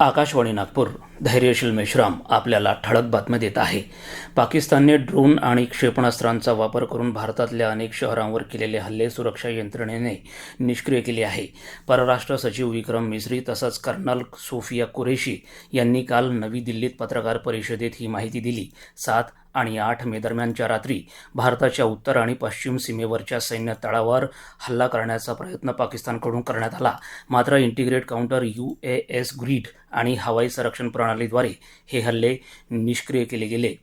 आकाशवाणी नागपूर. धैर्यशील मेश्राम आपल्याला ठळक बातम्या देत आहे. पाकिस्तानने ड्रोन आणि क्षेपणास्त्रांचा वापर करून भारतातल्या अनेक शहरांवर केलेले हल्ले सुरक्षा यंत्रणेने निष्क्रिय केले आहे. परराष्ट्र सचिव विक्रम मिश्री तसंच कर्नल सोफिया कुरेशी यांनी काल नवी दिल्लीत पत्रकार परिषदेत ही माहिती दिली. सात आणि आठ मे दरम्यानच्या रात्री भारताच्या उत्तर आणि पश्चिम सीमेवरच्या सैन्य तळावर हल्ला करण्याचा प्रयत्न पाकिस्तानकडून करण्यात आला. मात्र integrate counter U A S grid आणि हवाई संरक्षण प्रणालीद्वारे हे हल्ले निष्क्रिय केले गेले.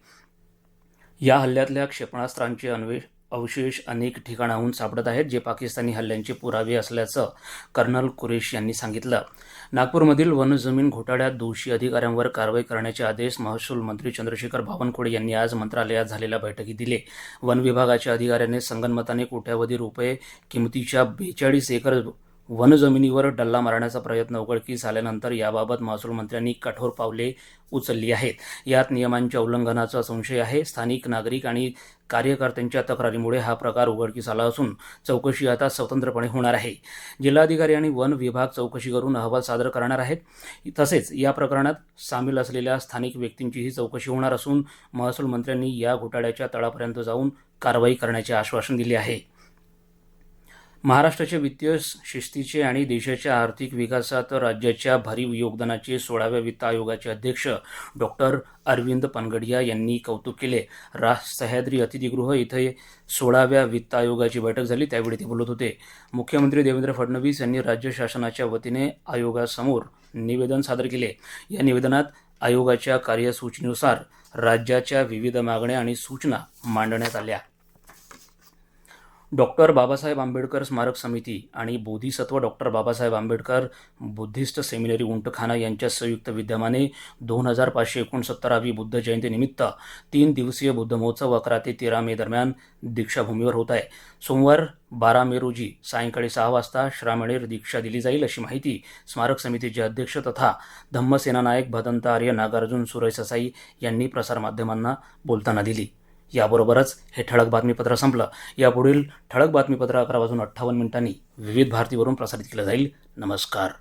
या हल्ल्यातल्या क्षेपणास्त्रांचे अन्वेष अवशेष अनेक ठिकाणाहून सापडत आहेत जे पाकिस्तानी हल्ल्यांचे पुरावे असल्याचं कर्नल कुरेश यांनी सांगितलं. नागपूरमधील वनजमीन घोटाळ्यात दोषी अधिकाऱ्यांवर कारवाई करण्याचे आदेश महसूल मंत्री चंद्रशेखर बावनकुळे यांनी आज मंत्रालयात झालेल्या बैठकीत दिले. वन विभागाच्या अधिकाऱ्याने संगनमताने कोट्यावधी रुपये किमतीच्या बेचाळीस एकर वनजमिनीवर डल्ला मारण्याचा प्रयत्न उघडकीस आल्यानंतर याबाबत महसूल मंत्र्यांनी कठोर पावले उचलली आहेत. यात नियमांच्या उल्लंघनाचा संशय आहे. स्थानिक नागरिक आणि कार्यकर्त्यांच्या तक्रारीमुळे हा प्रकार उघडकीस आला असून चौकशी आता स्वतंत्रपणे होणार आहे. जिल्हाधिकारी आणि वन विभाग चौकशी करून अहवाल सादर करणार आहेत. तसेच या प्रकरणात सामील असलेल्या स्थानिक व्यक्तींचीही चौकशी होणार असून महसूल मंत्र्यांनी या घोटाळ्याच्या तळापर्यंत जाऊन कारवाई करण्याचे आश्वासन दिले आहे. महाराष्ट्राच्या वित्तीय शिस्तीचे आणि देशाच्या आर्थिक विकासात राज्याच्या भरीव योगदानाचे सोळाव्या वित्त आयोगाचे अध्यक्ष डॉक्टर अरविंद पनगडिया यांनी कौतुक केले. रा सह्याद्री अतिथीगृह इथे सोळाव्या वित्त आयोगाची बैठक झाली. त्यावेळी ते बोलत होते. मुख्यमंत्री देवेंद्र फडणवीस यांनी राज्य शासनाच्या वतीने आयोगासमोर निवेदन सादर केले. या निवेदनात आयोगाच्या कार्यसूचीनुसार राज्याच्या विविध मागण्या आणि सूचना मांडण्यात आल्या. डॉक्टर बाबासाहेब आंबेडकर स्मारक समिती आणि Bodhisattva doctor Babasaheb Ambedkar Buddhist seminary Untkhana यांच्या संयुक्त विद्यमाने दोन हजार पाचशे एकोणसत्तरावी बुद्ध जयंतीनिमित्त तीन दिवसीय बुद्ध महोत्सव अकरा ते तेरा मे दरम्यान दीक्षाभूमीवर होत आहे. सोमवार बारा मे रोजी सायंकाळी सहा वाजता श्रामणेर दीक्षा दिली जाईल अशी माहिती स्मारक समितीचे अध्यक्ष तथा धम्मसेना नायक भदंत आर्य नागार्जुन सुरय ससाई यांनी प्रसारमाध्यमांना बोलताना दिली. याबरोबरच हे ठळक बातमीपत्र संपलं. यापुढील ठळक बातमीपत्र अकरा वाजून अठ्ठावन्न मिनिटांनी विविध भारतीवरून प्रसारित केलं जाईल. नमस्कार.